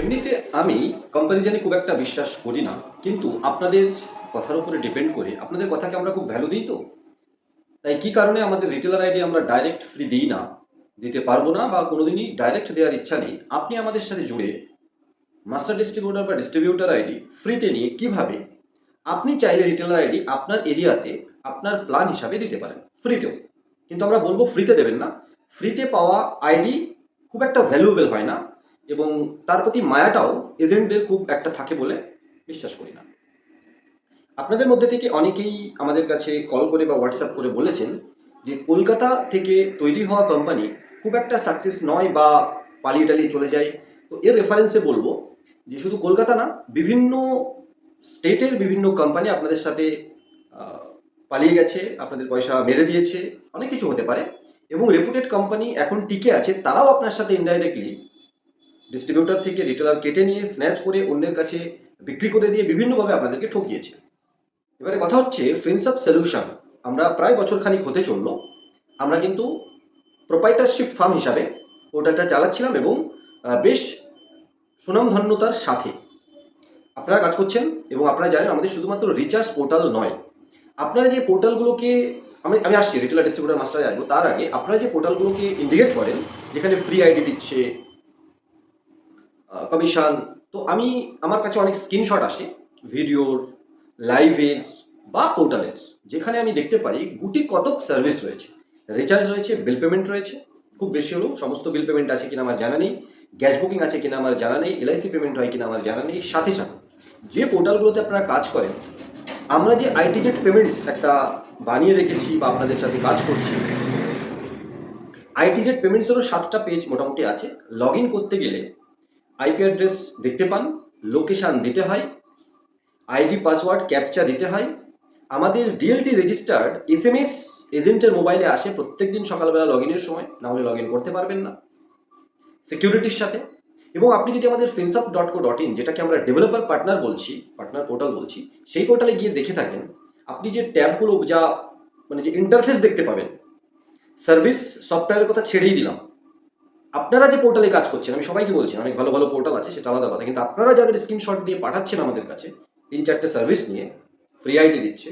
এমনিতে আমি কম্প্যারিজনে খুব একটা বিশ্বাস করি না, কিন্তু আপনাদের কথার উপরে ডিপেন্ড করে, আপনাদের কথাকে আমরা খুব ভ্যালু দিই তো। তাই কি কারণে আমাদের রিটেলার আইডি আমরা ডাইরেক্ট ফ্রি দিই না, দিতে পারব না বা কোনোদিনই ডাইরেক্ট দেওয়ার ইচ্ছা নেই, আপনি আমাদের সাথে জুড়ে মাস্টার ডিস্ট্রিবিউটার বা ডিস্ট্রিবিউটার আইডি ফ্রিতে নিয়ে কীভাবে আপনি চাইলে রিটেলার আইডি আপনার এরিয়াতে আপনার প্ল্যান হিসাবে দিতে পারেন ফ্রিতেও কিন্তু আমরা বলব ফ্রিতে দেবেন না ফ্রিতে পাওয়া আইডি খুব একটা ভ্যালুয়েবল হয় না। এবং তার প্রতি মায়াটাও এজেন্টদের খুব একটা থাকে বলে বিশ্বাস করি না। আপনাদের মধ্যে থেকে অনেকেই আমাদের কাছে কল করে বা হোয়াটসঅ্যাপ করে বলেছেন যে কলকাতা থেকে তৈরি হওয়া কোম্পানি খুব একটা সাকসেস নয় বা পালিয়ে টালিয়ে চলে যায়। তো এর রেফারেন্সে বলব যে শুধু কলকাতা না, বিভিন্ন স্টেটের বিভিন্ন কোম্পানি আপনাদের সাথে পালিয়ে গেছে, আপনাদের পয়সা মেরে দিয়েছে, অনেক কিছু হতে পারে এবং রেপুটেড কোম্পানি এখন টিকে আছে, তারাও আপনার সাথে ইনডাইরেক্টলি ডিস্ট্রিবিউটর থেকে রিটেলার কেটে নিয়ে স্ন্যাচ করে অন্যের কাছে বিক্রি করে দিয়ে বিভিন্নভাবে আপনাদেরকে ঠকিয়েছে। এবারে কথা হচ্ছে ফ্রেন্ডস অফ সলিউশন আমরা প্রায় বছর খানিক হতে চলল। আমরা কিন্তু প্রোপাইটারশিপ ফার্ম হিসাবে পোর্টালটা চালাচ্ছিলাম এবং বেশ সুনামধন্যতার সাথে। আপনারা কাজ করছেন এবং আপনারা জানেন আমাদের শুধুমাত্র রিচার্জ পোর্টাল নয়। আপনারা যে পোর্টালগুলোকে আমি আমি আসছি রিটেলার ডিস্ট্রিবিউটার মাস্টারে আসব, তার আগে আপনারা যে পোর্টালগুলোকে ইন্ডিকেট করেন, যেখানে ফ্রি আইডি দিচ্ছে কমিশন তো আমি আমার কাছে অনেক স্ক্রিনশট আসে ভিডিওর লাইভের বা পোর্টালের যেখানে আমি দেখতে পারি গুটি কতক সার্ভিস রয়েছে। রিচার্জ রয়েছে বিল পেমেন্ট রয়েছে, খুব বেশি হলেও সমস্ত বিল পেমেন্ট আছে কিনা আমার জানা নেই গ্যাস বুকিং আছে কিনা আমার জানা নেই এলআইসি পেমেন্ট হয় কিনা আমার জানা নেই, সাথে সাথে যে পোর্টালগুলোতে আপনারা কাজ করেন, আমরা যে আইটিজেট পেমেন্টস একটা বানিয়ে রেখেছি বা আপনাদের সাথে কাজ করছি আইটিজেড পেমেন্টসেরও সাতটা পেজ মোটামুটি আছে। লগ ইন করতে গেলে আইপি অ্যাড্রেস দেখতে পান লোকেশান দিতে হয় আইডি পাসওয়ার্ড ক্যাপচা দিতে হয়। আমাদের DLT registered S M S এজেন্টের মোবাইলে আসে প্রত্যেক দিন সকালবেলা লগ ইনের সময়, না হলে লগ ইন করতে পারবেন না। সিকিউরিটির সাথে। এবং আপনি যদি আমাদের ফিনসঅপ ডট কো ডট ইন যেটাকে আমরা ডেভেলপার পার্টনার বলছি পার্টনার পোর্টাল বলছি, সেই পোর্টালে গিয়ে দেখে থাকেন, আপনি যে ট্যাবগুলো যা মানে যে ইন্টারফেস দেখতে পাবেন সার্ভিস সফটওয়্যারের কথা ছেড়েই দিলাম। আপনারা যে পোর্টালে কাজ করছেন, আমি সবাইকে বলছি, অনেক ভালো ভালো পোর্টাল আছে, সেটা আলাদা কথা। কিন্তু আপনারা যাদের স্ক্রিনশট দিয়ে পাঠাচ্ছেন আমাদের কাছে, তিন চারটে সার্ভিস নিয়ে ফ্রি আইডি দিচ্ছে,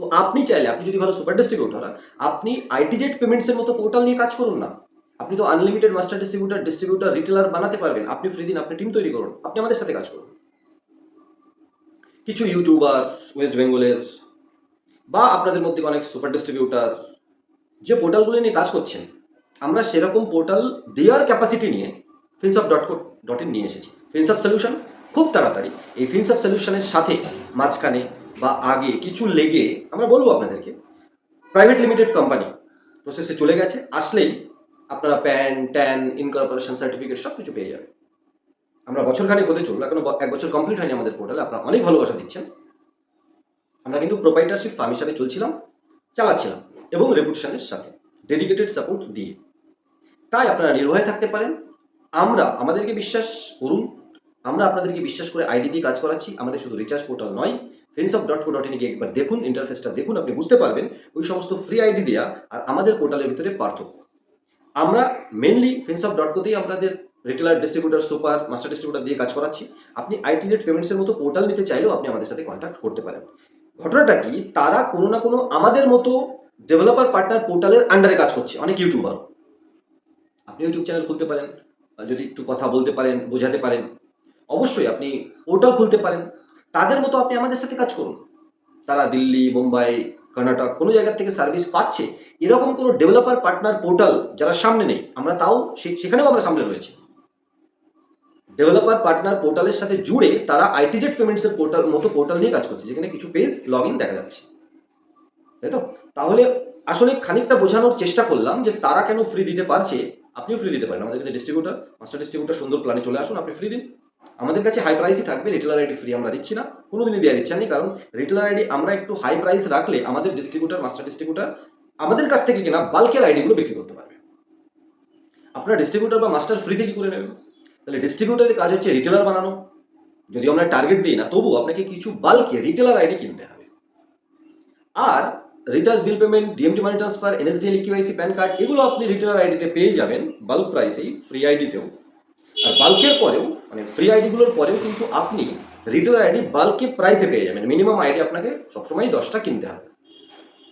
তো আপনি চাইলে, আপনি যদি ভালো সুপার ডিস্ট্রিবিউটার আপনি আইটিজেট পেমেন্টসের মতো পোর্টাল নিয়ে কাজ করুন না। আপনি তো unlimited master distributor distributor retailer বানাতে পারবেন। আপনি ফ্রি দিন, আপনি টিম তৈরি করুন, আপনি আমাদের সাথে কাজ করুন। কিছু ইউটিউবার ওয়েস্ট বেঙ্গলের বা আপনাদের মধ্যে অনেক সুপার ডিস্ট্রিবিউটার যে পোর্টালগুলো নিয়ে কাজ করছেন আমরা সেরকম পোর্টাল দেওয়ার ক্যাপাসিটি নিয়ে ফিনসঅফ ডট ডট ইন নিয়ে এসেছি। ফিনসঅফ সলিউশন খুব তাড়াতাড়ি। এই ফিনসঅফ সলিউশনের সাথে মাঝখানে বা আগে কিছু লেগে আমরা বলব আপনাদেরকে প্রাইভেট লিমিটেড কোম্পানি প্রসেসে চলে গেছে, আসলেই আপনারা প্যান ট্যান ইনকর্পোরেশন সার্টিফিকেট সব কিছু পেয়ে যাবেন। আমরা বছরখানেক হতে চলল, এখনও এক বছর কমপ্লিট হয়নি আমাদের পোর্টালে আপনারা অনেক ভালোবাসা দিচ্ছেন। আমরা কিন্তু প্রোপাইটারশিপ ফার্ম হিসাবে চলছিলাম, চালাচ্ছিলাম এবং রেপুটেশনের সাথে ডেডিকেটেড সাপোর্ট দিয়ে। তাই আপনারা নির্ভয়ে থাকতে পারেন। আমরা, আমাদেরকে বিশ্বাস করুন। আমরা আপনাদেরকে বিশ্বাস করে আইডি দিয়ে কাজ করাচ্ছি। আমাদের শুধু রিচার্জ পোর্টাল নয় fence of dot co dot ইনে গিয়ে একবার দেখুন ইন্টারফেসটা দেখুন, আপনি বুঝতে পারবেন ওই সমস্ত ফ্রি আইডি দেওয়া আর আমাদের পোর্টালের ভিতরে পার্থক্য। আমরা মেনলি ফেন্সঅফ ডট কোতেই আমাদের retailer distributor super master distributor দিয়ে কাজ করাচ্ছি। আপনি আইটি রেট পেমেন্টসের মতো পোর্টাল নিতে চাইলেও আপনি আমাদের সাথে কন্ট্যাক্ট করতে পারেন। ঘটনাটা কি? তারা কোনো না কোনো আমাদের মতো ডেভেলপার পার্টনার পোর্টালের আন্ডারে কাজ করছে, অনেক ইউটিউবার আপনি ইউটিউব চ্যানেল খুলতে পারেন যদি একটু কথা বলতে পারেন, বোঝাতে পারেন, অবশ্যই আপনি পোর্টাল খুলতে পারেন। তাদের মতো আপনি আমাদের সাথে কাজ করুন। তারা দিল্লি, মুম্বাই, কর্ণাটক, কোনো জায়গা থেকে সার্ভিস পাচ্ছে, এরকম কোনো ডেভেলপার পার্টনার পোর্টাল যারা সামনে নেই, আমরা তাও সেখানেও আমরা সামনে রয়েছি। ডেভেলপার পার্টনার পোর্টালের সাথে জুড়ে তারা আইটিজেড পেমেন্টসের পোর্টাল মতো পোর্টাল নিয়ে কাজ করছে, যেখানে কিছু পেজ লগ দেখা যাচ্ছে। তাই তো? তাহলে আসলে খানিকটা বোঝানোর চেষ্টা করলাম যে তারা কেন ফ্রি দিতে পারছে আপনিও ফ্রি দিতে পারেন। আমাদের কাছে ডিস্ট্রিবিউটার মাস্টার ডিস্ট্রিবিউটার সুন্দর প্ল্যানে চলে আসুন, আপনি ফ্রি দিন। আমাদের কাছে হাই প্রাইসই থাকবে রিটেলার আইডি ফ্রি আমরা দিচ্ছি না। কোনোদিনই দেওয়া ইচ্ছা নেই কারণ রিটেলার আইডি আমরা একটু হাই প্রাইস রাখলে আমাদের ডিস্ট্রিবিউটার মাস্টার ডিস্ট্রিবিউটার আমাদের কাছ থেকে কিনা বাল্কের আইডিগুলো বিক্রি করতে পারবে। আপনারা ডিস্ট্রিবিউটার বা মাস্টার ফ্রিতে কি করে নেবেন? তাহলে ডিস্ট্রিবিউটারের কাজ হচ্ছে রিটেলার বানানো। যদি আমরা টার্গেট দিই না তবু আপনাকে কিছু বাল্কে রিটেলার আইডি কিনতে হবে। আর recharge bill payment DMT money transfer NSDL EQIC PAN card এগুলো আপনি রিটেলার আইডিতে পেয়ে যাবেন বাল্ক প্রাইসেই ফ্রি আইডিতেও আর বাল্কের পরেও মানে ফ্রি আইডিগুলোর পরেও কিন্তু আপনি রিটেল আইডি বাল্কে প্রাইসে পেয়ে যাবেন। মিনিমাম আইডি আপনাকে সবসময় দশটা কিনতে হবে।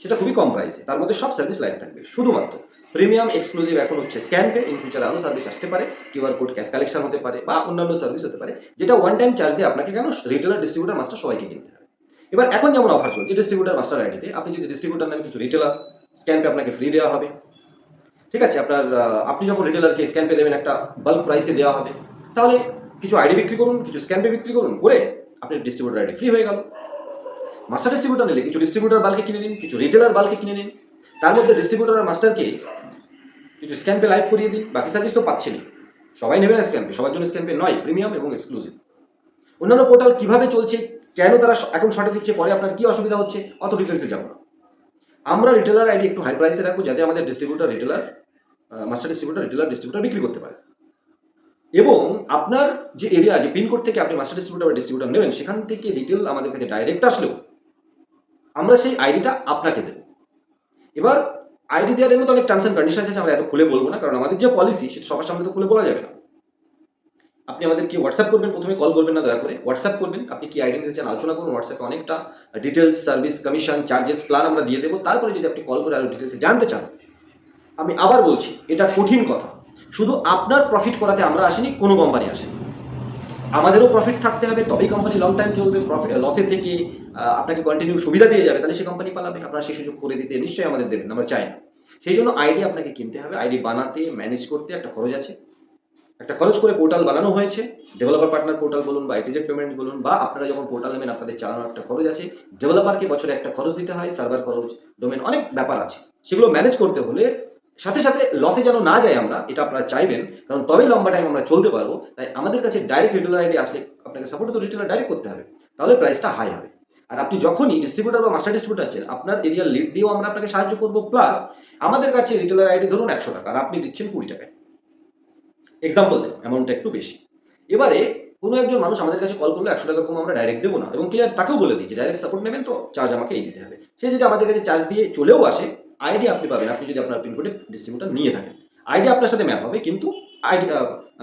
সেটা খুবই কম প্রাইসে তার মধ্যে সব সার্ভিস লাইভ থাকবে। শুধুমাত্র প্রিমিয়াম এক্সক্লুসিভ এখন হচ্ছে স্ক্যান পে ইন ফিউচার আরও সার্ভিস আসতে পারে কিউআর কোড ক্যাশ কালেকশন হতে পারে বা অন্যান্য সার্ভিস হতে পারে, যেটা ওয়ান টাইম চার্জ দিয়ে আপনাকে কেন রিটেলার ডিস্ট্রিবিউটার মাস্টার সবাইকে কিনতে হবে। এবার এখন যেমন অফার চলছে ডিস্ট্রিবিউটার মাস্টার আইডিতে আপনি যদি ডিস্ট্রিবিউটার নামে কিছু রিটেলার স্ক্যান পে আপনাকে ফ্রি দেওয়া হবে। ঠিক আছে, আপনার আপনি যখন রিটেলারকে স্ক্যান পে দেবেন একটা বাল্ক প্রাইসে দেওয়া হবে, তাহলে কিছু আইডি বিক্রি করুন, কিছু স্ক্যান পে বিক্রি করুন, করে আপনি ডিস্ট্রিবিউটার আইডি ফ্রি হয়ে গেল। মাস্টার ডিস্ট্রিবিউটার নিলে কিছু ডিস্ট্রিবিউটার বাল্কে কিনে নিন, কিছু রিটেলার বাল্কে কিনে নিন। তার মধ্যে ডিস্ট্রিবিউটার আর মাস্টারকে কিছু স্ক্যান পে লাইভ করিয়ে দিন, বাকি সার্ভিস তো পাচ্ছেনই সবাই নেবে না স্ক্যান পে সবার জন্য স্ক্যান পে নয় প্রিমিয়াম এবং এক্সক্লুসিভ অন্যান্য পোর্টাল কীভাবে চলছে কেন তারা এখন শর্টে দিচ্ছে, পরে আপনার কি অসুবিধা হচ্ছে, অত ডিটেলসে যাব না। আমরা রিটেলার আইডি একটু হাই প্রাইসে রাখব, যাতে আমাদের distributor retailer master distributor retailer distributor বিক্রি করতে পারে। এবং আপনার যে এরিয়া যে পিনকোড থেকে আপনি মাস্টার ডিস্ট্রিবিউটার বা ডিস্ট্রিবিউটার নেবেন, সেখান থেকে রিটেল আমাদের কাছে ডাইরেক্ট আসলেও আমরা সেই আইডিটা আপনাকে দেব। এবার আইডি দেওয়ার মতো অনেক টার্মস অ্যান্ড কন্ডিশন আছে, আমরা এত খুলে বলব না, কারণ আমাদের যে পলিসি সেটা সবার সামনে তো খুলে বলা যাবে না। আপনি আমাদেরকে হোয়াটসঅ্যাপ করবেন, প্রথমে কল করবেন না, দয়া করে। হোয়াটসঅ্যাপ করবেন, আপনি কি আইডি নিতে চান, আলোচনা করুন হোয়াটসঅ্যাপে অনেকটা details service commission charges plan আমরা দিয়ে দেবো। তারপরে যদি আপনি কল করে আরও ডিটেলসে জানতে চান, আমি আবার বলছি, এটা কঠিন কথা। শুধু আপনার প্রফিট করাতে আমরা আসিনি, কোনো কোম্পানি আসেনি। আমাদেরও প্রফিট থাকতে হবে, তবেই কোম্পানি লং টাইম চলবে প্রফিট লসের থেকে আপনাকে কন্টিনিউ সুবিধা দিয়ে যাবে, তাহলে সে কোম্পানি পালাবে, আপনারা সেই সুযোগ করে দিতে নিশ্চয়ই আমাদের দেবেন আমরা চাই না। সেই জন্য আইডি আপনাকে কিনতে হবে আইডি বানাতে ম্যানেজ করতে একটা খরচ আছে। একটা খরচ করে পোর্টাল বানানো হয়েছে। ডেভেলপার পার্টনার পোর্টাল বলুন বা আইটিজেড পেমেন্ট বলুন বা আপনারা যখন পোর্টাল নেবেন, আপনাদের চালানোর একটা খরচ আছে। ডেভেলপারকে বছরে একটা খরচ দিতে হয় সার্ভার খরচ ডোমেন অনেক ব্যাপার আছে। সেগুলো ম্যানেজ করতে হলে সাথে সাথে লসে যেন না যায় আমরা, এটা আপনারা চাইবেন। কারণ তবেই লম্বা টাইম আমরা চলতে পারব। তাই আমাদের কাছে ডাইরেক্ট রিটেলার আইডি আসলে আপনাকে সাপোর্ট তো রিটেলার ডাইরেক্ট করতে হবে। তাহলে প্রাইসটা হাই হবে। আর আপনি যখনই ডিস্ট্রিবিউটার বা মাস্টার ডিস্ট্রিবিউটার আছেন, আপনার এরিয়ার লিড দিয়েও আমরা আপনাকে সাহায্য করব। প্লাস আমাদের কাছে রিটেলার আইডি ধরুন একশো টাকা, আর আপনি দিচ্ছেন কুড়ি টাকায়। এক্সাম্পল দেব অ্যামাউন্টটা একটু বেশি। এবারে কোনো একজন মানুষ আমাদের কাছে কল করলে, একশো টাকা কম আমরা ডাইরেক্ট দেবো না এবং ক্লিয়ার তাকেও বলে দিই যে ডাইরেক্ট সাপোর্ট নেবেন তো চার্জ আমাকে এই দিতে হবে। সে যদি আমাদের কাছে চার্জ দিয়ে চলেও আসে আইডি আপনি পাবেন, আপনি যদি আপনার পিনকোডে ডিস্ট্রিবিউটার নিয়ে থাকেন। আইডি আপনার সাথে ম্যাপ হবে, কিন্তু আইডি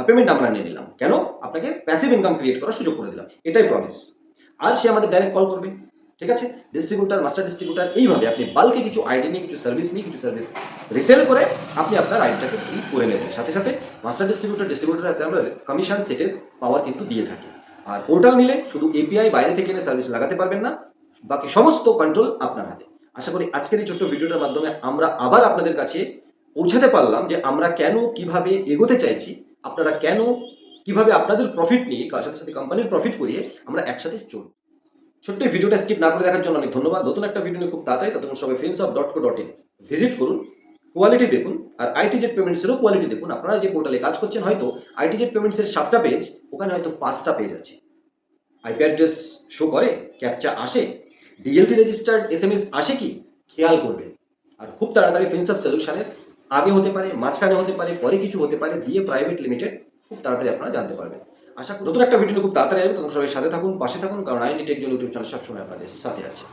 পেমেন্ট আমরা নিয়ে নিলাম। কেন? আপনাকে প্যাসিভ ইনকাম ক্রিয়েট করার সুযোগ করে দিলাম। এটাই প্রমিস আর সে আমাদের ডাইরেক্ট কল করবে, ঠিক আছে? ডিস্ট্রিবিউটার মাস্টার ডিস্ট্রিবিউটার এইভাবে আপনি বাল্কে কিছু আইডি নিয়ে, কিছু সার্ভিস নিয়ে, কিছু সার্ভিস রিসেল করে আপনি আপনার আইডিটাকে ফ্রি করে নেবেন। সাথে সাথে মাস্টার ডিস্ট্রিবিউটার ডিস্ট্রিবিউটার হাতে আমরা কমিশন সেটের পাওয়ার কিন্তু দিয়ে থাকি। আর পোর্টাল নিলে শুধু এপিআই বাইরে থেকে এনে সার্ভিস লাগাতে পারবেন না, বাকি সমস্ত কন্ট্রোল আপনার হাতে। আশা করি আজকের এই ছোট্ট ভিডিওটার মাধ্যমে আমরা আবার আপনাদের কাছে পৌঁছাতে পারলাম যে আমরা কেন কীভাবে এগোতে চাইছি, আপনারা কেন কীভাবে আপনাদের প্রফিট নিয়ে, কার সাথে সাথে কোম্পানির প্রফিট করিয়ে আমরা একসাথে চলব। ছোট্ট ভিডিওটা স্কিপ না করে দেখার জন্য অনেক ধন্যবাদ। নতুন একটা ভিডিও নিয়ে খুব তাড়াতাড়ি, ততক্ষণ সবাই films of dot co dot in visit করুন। কোয়ালিটি দেখুন আর আইটি আইটিজেড পেমেন্টসেরও কোয়ালিটি দেখুন। আপনারা যে পোর্টালে কাজ করছেন, হয়তো আইটি আইটিজেড পেমেন্টসের সাতটা পেজ ওখানে হয়তো পাঁচটা পেজ আছে। আইপি অ্যাড্রেস শো করে ক্যাপচা আসে DLT registered S M S আসে কি, খেয়াল করবেন। আর খুব তাড়াতাড়ি ফিন্স অফ সলিউশনের আগে হতে পারে, মাঝখানে হতে পারে, পরে কিছু হতে পারে, দিয়ে প্রাইভেট লিমিটেড খুব তাড়াতাড়ি আপনারা জানতে পারবেন। আশা করি নতুন একটা ভিডিও খুব তাড়াতাড়ি আসবে। তখন সবাই সাথে থাকুন, পাশে থাকুন, কারণ আইনি টেক জন্য ইউটিউব চ্যানেল সবসময় আপনাদের সাথে আছে।